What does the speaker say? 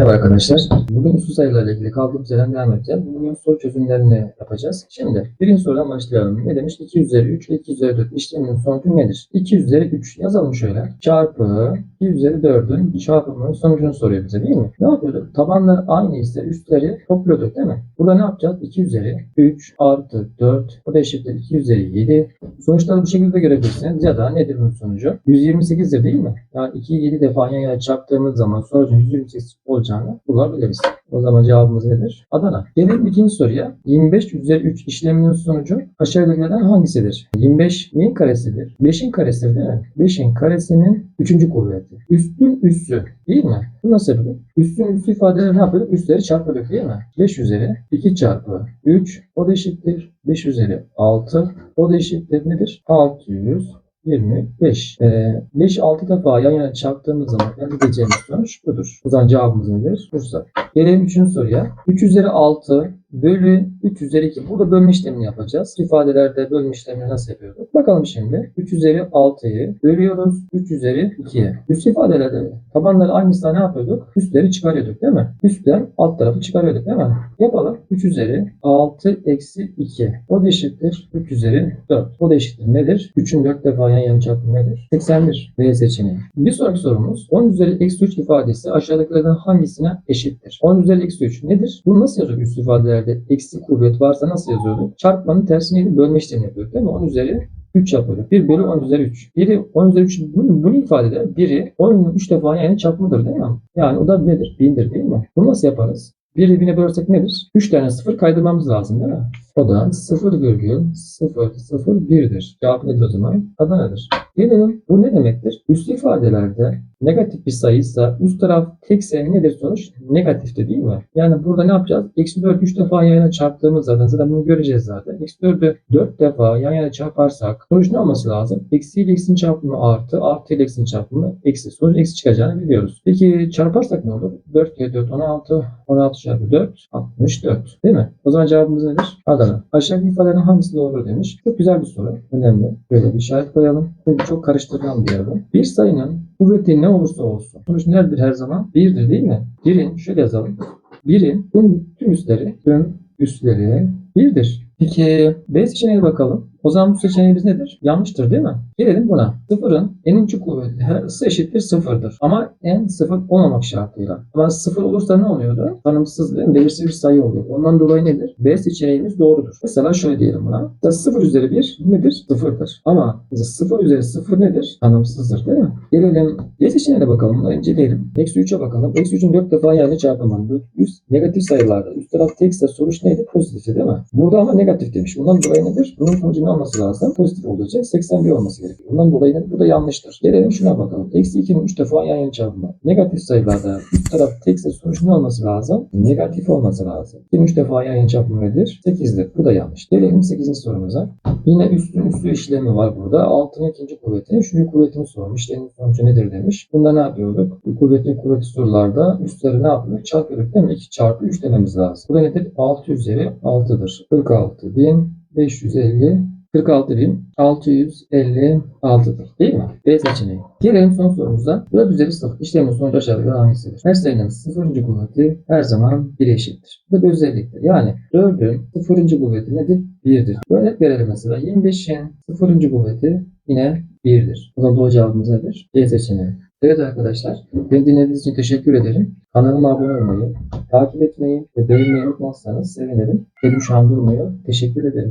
Merhaba arkadaşlar. Bugün üstü sayılarla ilgili kaldığımız yerden devam edeceğiz. Bugün soru çözümlerini yapacağız. Şimdi birinci sorudan başlayalım. Ne demiş? 2 üzeri 3 ile 2 üzeri 4 işleminin sonucu nedir? 2 üzeri 3 yazalım şöyle. Çarpı 2 üzeri 4'ün çarpımının sonucunu soruyor bize değil mi? Ne yapıyorduk? Tabanlar aynı ise üstleri topluyorduk değil mi? Burada ne yapacağız? 2 üzeri 3 artı 4 o da eşittir 2 üzeri 7. Sonuçları bu şekilde görebilirsiniz. Ya da nedir bunun sonucu? 128'dir değil mi? Yani 2'yi 7 defa yan yana çarptığımız zaman sonucun 128 olacağını bulabiliriz. O zaman cevabımız nedir? Adana. Gelelim ikinci soruya. 25 üzeri 3 işleminin sonucu aşağıdakilerden hangisidir? 25 neyin karesidir? 5'in karesidir değil mi? 5'in karesinin 3. kuvveti. Üstün üssü değil mi? Bu nasıl yapılır? Üstün üssü ifadeleri ne yapıyorduk? Üstleri çarpıyorduk değil mi? 5 üzeri 2 çarpı 3 o da eşittir. 5 üzeri 6 o da eşittir nedir? 600 25. Ee, 5 6 defa yan yana çarptığımız zaman elde edeceğimiz sonuç budur. O zaman cevabımız nedir? Bursa. Gelelim 3. soruya. 3 üzeri 6 bölü 3 üzeri 2. Burada bölme işlemini yapacağız. İfadelerde bölme işlemini nasıl yapıyorduk? Bakalım şimdi. 3 üzeri 6'yı bölüyoruz 3 üzeri 2'ye. Üst ifadelerde tabanları aynısına ne yapıyorduk? Üstleri çıkarıyorduk değil mi? Üstten alt tarafı çıkarıyorduk değil mi? Yapalım. 3 üzeri 6 eksi 2. O da eşittir 3 üzeri 4. O da eşittir nedir? 3'ün 4 defa yan yana çarpımı nedir? 81. B seçeneği. Bir sonraki sorumuz 10 üzeri eksi 3 ifadesi aşağıdakilerden hangisine eşittir? 10 üzeri eksi 3 nedir? Bunu nasıl yazıyorduk üst ifadelerde? Eksi kuvvet varsa nasıl yazıyorduk? Çarpmanın tersi neydi? Bölme işlemi yapıyorduk değil mi? 10 üzeri 3 yapıyorduk. 1 bölü 10 üzeri 3. Biri 10 üzeri 3 bunu, bunu ifade eder. Biri 10'un 3 defa yani çarpımıdır değil mi? Yani o da nedir? 1000'dir değil mi? Bunu nasıl yaparız? 1'i 1000'e bölersek nedir? 3 tane sıfır kaydırmamız lazım değil mi? O da 0,001'dir. Cevap nedir o zaman? Adana'dır. Gelelim bu ne demektir? Üst ifadelerde negatif bir sayıysa üst taraf tekse nedir sonuç? Negatifte değil mi? Yani burada ne yapacağız? Eksi 4 3 defa yan yana çarptığımız zaten zaten bunu göreceğiz zaten. Eksi 4'ü 4 defa yan yana çarparsak sonuç ne olması lazım? Eksi ile eksinin çarpımı artı, artı ile eksinin çarpımı eksi. Sonuç eksi çıkacağını biliyoruz. Peki çarparsak ne olur? 4 kere 4 16, 16 çarpı 4 64 değil mi? O zaman cevabımız nedir? Adana. Aşağıdaki ifadelerin hangisi doğru demiş. Çok güzel bir soru. Önemli. Böyle bir işaret koyalım. Çünkü çok karıştırılan bir bu. Bir sayının kuvveti ne olursa olsun. Sonuç neredir her zaman? Birdir değil mi? Birin şöyle yazalım. Birin tüm, tüm üstleri, tüm üstleri birdir. Peki B seçeneğine bakalım. O zaman bu seçeneğimiz nedir? Yanlıştır değil mi? Gelelim buna. Sıfırın n'inci kuvveti her ısı eşittir sıfırdır. Ama n sıfır olmamak şartıyla. Ama sıfır olursa ne oluyordu? Tanımsız değil mi? Belirsiz bir sayı oluyor. Ondan dolayı nedir? B seçeneğimiz doğrudur. Mesela şöyle diyelim buna. Mesela sıfır üzeri bir nedir? Sıfırdır. Ama sıfır üzeri sıfır nedir? Tanımsızdır değil mi? Gelelim B seçeneğine bakalım. Bunları inceleyelim. Eksi 3'e bakalım. Eksi 3'ün 4 defa yani çarpımı. Üst negatif sayılarda. Üst taraf tekse sonuç neydi? Pozitifti değil mi? Burada ama negatif demiş. Bundan dolayı nedir? Bunun sonucu ne olması lazım? Pozitif olacak. 81 olması gerekiyor. Bundan dolayı nedir? Bu da yanlıştır. Gelelim şuna bakalım. Eksi 2'nin 3 defa yan yana çarpımı. Negatif sayılarda üst taraf tekse sonuç ne olması lazım? Negatif olması lazım. 2'nin 3 defa yan yana çarpımı nedir? 8'dir. Bu da yanlış. Gelelim 8. sorumuza. Yine üstün üstü işlemi var burada. 6'nın ikinci kuvvetini, üçüncü kuvvetini sormuş. İşlemin sonucu nedir demiş. Bunda ne yapıyorduk? Bu kuvvetin kuvveti sorularda üstleri ne yapıyorduk? Çarpıyorduk değil mi? 2 çarpı 3 dememiz lazım. Bu da nedir? 6 üzeri 6'dır. 46.550 46.656'dır. Değil mi? B seçeneği. Gelelim son sorumuza. 4 üzeri 0 işlemin sonucu aşağıdaki hangisidir? Her sayının sıfırıncı kuvveti her zaman 1 eşittir. Bu da bir özelliktir. Yani 4'ün sıfırıncı kuvveti nedir? 1'dir. Örnek verelim mesela. 25'in sıfırıncı kuvveti yine 1'dir. O zaman doğru cevabımız nedir? C seçeneği. Evet arkadaşlar, beni dinlediğiniz için teşekkür ederim. Kanalıma abone olmayı, takip etmeyi ve beğenmeyi unutmazsanız sevinirim. Elim şu an durmuyor. Teşekkür ederim.